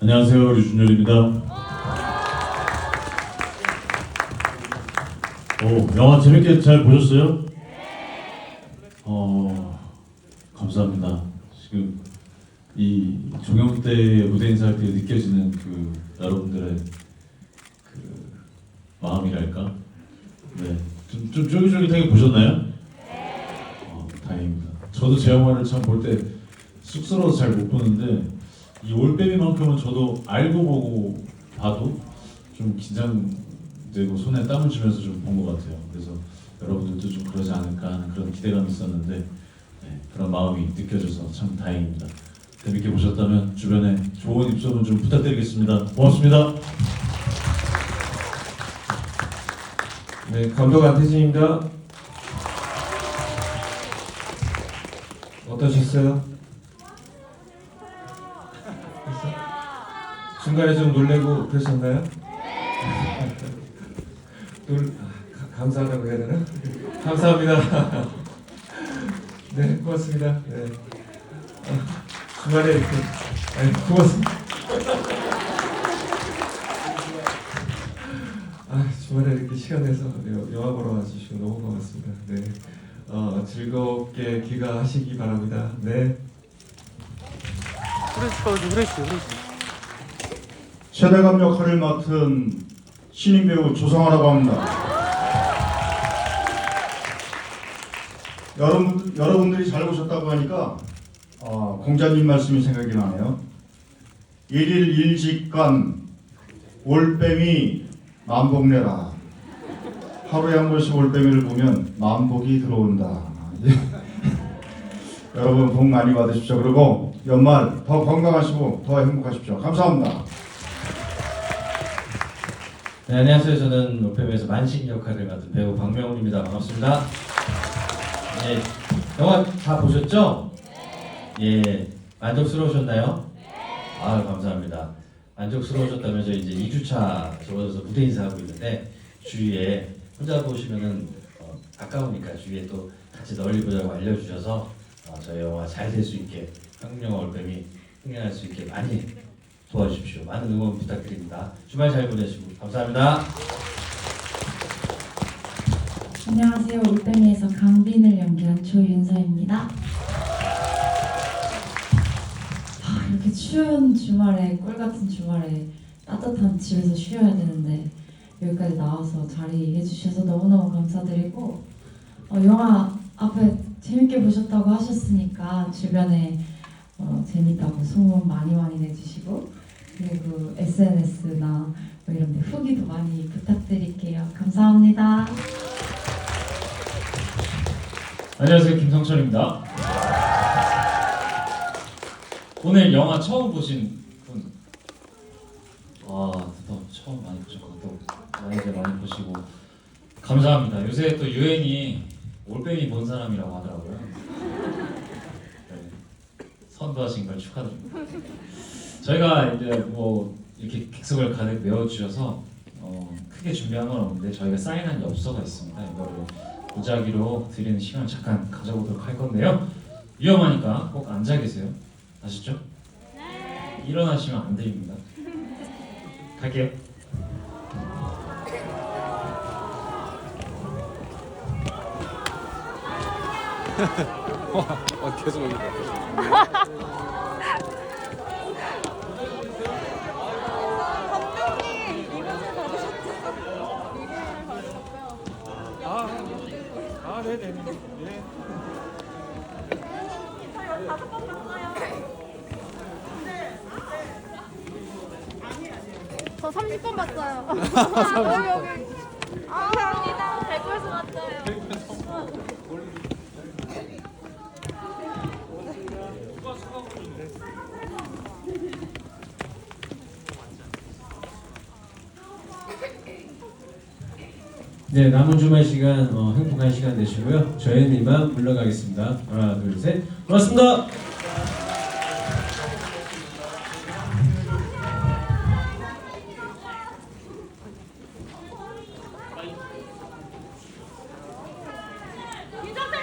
안녕하세요 류준열입니다. 오 영화 재밌게 잘 보셨어요? 어 감사합니다. 지금 이 종영 때 무대 인사할 때 느껴지는 그 여러분들의 그 마음이랄까? 네, 좀, 좀 쫄깃쫄깃하게 보셨나요? 어, 다행입니다. 저도 제 영화를 참 볼 때 쑥스러워서 잘 못 보는데 이 올빼미만큼은 저도 알고 보고 봐도 좀 긴장되고 손에 땀을 쥐면서 좀 본 것 같아요. 그래서 여러분들도 좀 그러지 않을까 하는 그런 기대감이 있었는데 네, 그런 마음이 느껴져서 참 다행입니다. 재밌게 보셨다면 주변에 좋은 입소문 좀 부탁드리겠습니다. 고맙습니다. 네, 감독 안태진입니다. 어떠셨어요? 됐어? 중간에 좀 놀래고 그러셨나요? 놀, 아, 가- 감사하다고 해야 되나? 감사합니다. 네, 고맙습니다. 네. 아, 중간에 이렇게, 아니, 고맙습니다. 아, 주말에 이렇게 시간 내서 여- 영화 보러 와주시고 너무 고맙습니다. 네. 어, 즐겁게 귀가하시기 바랍니다. 네. 세대감 역할을 맡은 신인 배우 조성아라고 합니다. 여러분, 여러분들이 잘 보셨다고 하니까 어, 공자님 말씀이 생각이 나네요. 일일 일직간 올빼미 만복내라. 하루에 한 번씩 올빼미를 보면 만복이 들어온다. 여러분 복 많이 받으십시오. 그리고 연말 더 건강하시고 더 행복하십시오. 감사합니다. 네, 안녕하세요. 저는 노페에서 만식 역할을 맡은 배우 박명훈입니다. 반갑습니다. 네, 영화 다 보셨죠? 예, 만족스러우셨나요? 아, 감사합니다. 만족스러우셨다면 저 이제 2주차 접어들어서 무대 인사하고 있는데 주위에 혼자 보시면은 어, 아까우니까 주위에 또 같이 널리 보자고 알려주셔서 어, 저희 영화 잘 될 수 있게 한국 영화 올빼미 흥행할 수 있게 많이 도와주십시오. 많은 응원 부탁드립니다. 주말 잘 보내시고 감사합니다. 안녕하세요. 올빼미에서 강빈을 연기한 조윤서입니다. 아, 이렇게 추운 주말에 꿀 같은 주말에 따뜻한 집에서 쉬어야 되는데 여기까지 나와서 자리 해 주셔서 너무너무 감사드리고 어, 영화 앞에 재밌게 보셨다고 하셨으니까 주변에 어, 재밌다고 소문 많이 많이 내주시고 그리고 SNS나 뭐 이런 데 후기도 많이 부탁드릴게요. 감사합니다. 안녕하세요 김성철입니다. 오늘 영화 처음 보신 분, 아, 또 처음 많이 보셨고 또 많이들 많이 보시고 감사합니다. 요새 또 유행이 올빼미 본 사람이라고 하더라고요. 네, 선도하신 걸 축하드립니다. 저희가 이제 뭐 이렇게 객석을 가득 메워주셔서 어, 크게 준비한 건 없는데 저희가 사인한 엽서가 있습니다. 이거를 무작위로 드리는 시간 잠깐 가져보도록 할 건데요. 위험하니까 꼭 앉아 계세요. 아시죠? 네. 일어나시면 안 됩니다. 갈게요. 어, 계속. 아, 네네. 네. 저 30번 봤어요. 여기 여기. 아, 감사합니다. 대구에서 왔어요. 네, 남은 주말 시간 어, 행복한 시간 되시고요. 저희는 이만 물러가겠습니다. 하나, 둘, 셋. 고맙습니다.